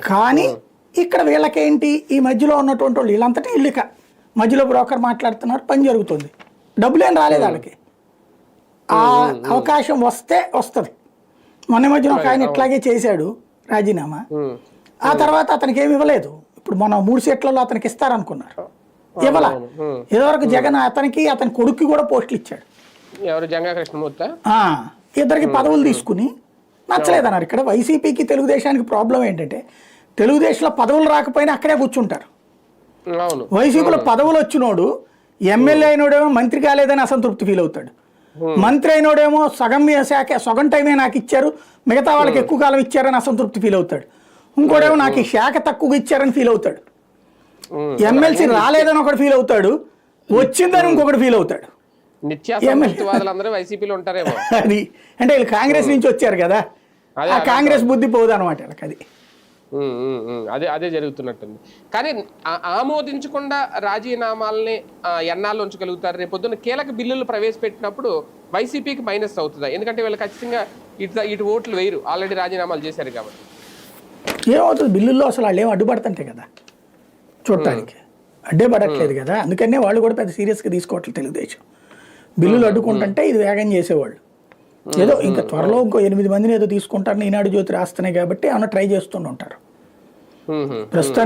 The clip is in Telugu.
కానీ ఇక్కడ వీళ్ళకేంటి? ఈ మధ్యలో ఉన్నటువంటి వాళ్ళు వీళ్ళంతటి వీళ్ళు ఇక మధ్యలో బ్రోకర్ మాట్లాడుతున్నారు పని జరుగుతుంది. డబ్బులేం రాలేదు వాళ్ళకి. ఆ అవకాశం వస్తే వస్తుంది. మొన్న మధ్యన ఒక ఆయన ఇట్లాగే చేశాడు రాజీనామా. ఆ తర్వాత అతనికి ఏమి ఇవ్వలేదు. ఇప్పుడు మన మూడు సీట్లలో అతనికి ఇస్తారనుకున్నారు. ఇవ్వలా. ఇదివరకు జగన్ అతనికి అతని కొడుక్కి కూడా పోస్టులు ఇచ్చాడు. ఎవరు? జంగా కృష్ణమూర్తి ఆ, ఇద్దరికి పదవులు తీసుకుని నచ్చలేదన్నారు. ఇక్కడ వైసీపీకి తెలుగుదేశానికి ప్రాబ్లం ఏంటంటే తెలుగుదేశంలో పదవులు రాకపోయినా అక్కడే కూర్చుంటారు. వైసీపీలో పదవులు వచ్చినోడు ఎమ్మెల్యే అయినోడేమో మంత్రి కాలేదని అసంతృప్తి ఫీల్ అవుతాడు. మంత్రి అయినోడేమో సగం శాఖ సగం టైమే నాకు ఇచ్చారు మిగతా వాళ్ళకి ఎక్కువ కాలం ఇచ్చారని అసంతృప్తి ఫీల్ అవుతాడు. ఇంకోడేమో నాకు ఈ శాఖ తక్కువగా ఇచ్చారని ఫీల్ అవుతాడు. మ్మ్. ఎమ్మెల్సీ రాలేదని ఒకటి ఫీల్ అవుతాడు వచ్చిందని ఇంకొకటి ఫీల్ అవుతాడు. నిత్యాసంతృప్తివాదులందరూ వైసీపీలో ఉంటారేమో. అది. అంటే వీళ్ళు కాంగ్రెస్ నుంచి వచ్చారు కదా. ఆ కాంగ్రెస్ బుద్ధి పోదు అనమాట అది. అదే అదే జరుగుతున్నట్టుంది. కానీ ఆమోదించకుండా రాజీనామాల్ని ఎన్నాళ్ళు ఉంచగలుగుతారు? రేపు పొద్దున్న కీలక బిల్లులు ప్రవేశపెట్టినప్పుడు వైసీపీకి మైనస్ అవుతుందా? ఎందుకంటే వీళ్ళు ఖచ్చితంగా ఇటు ఇటు ఓట్లు వేయరు. ఆల్రెడీ రాజీనామాలు చేశారు కాబట్టి. ఏమవుతుంది? బిల్లుల్లో అసలు వాళ్ళు ఏం అడ్డుపడుతుంటాయి కదా చూడటానికి. అడ్డే పడట్లేదు కదా. అందుకనే వాళ్ళు కూడా పెద్ద సీరియస్గా తీసుకోవట్లేదు తెలుగుదేశం. బిల్లులు అడ్డుకుంటుంటే ఇది వేగం చేసేవాళ్ళు. ఏదో ఇంకా త్వరలో ఇంకో ఎనిమిది మందిని ఏదో తీసుకుంటారని ఈనాడు జ్యోతి రాస్తున్నాయి కాబట్టి ఏమైనా ట్రై ఉమ్. ప్రస్తుతానికి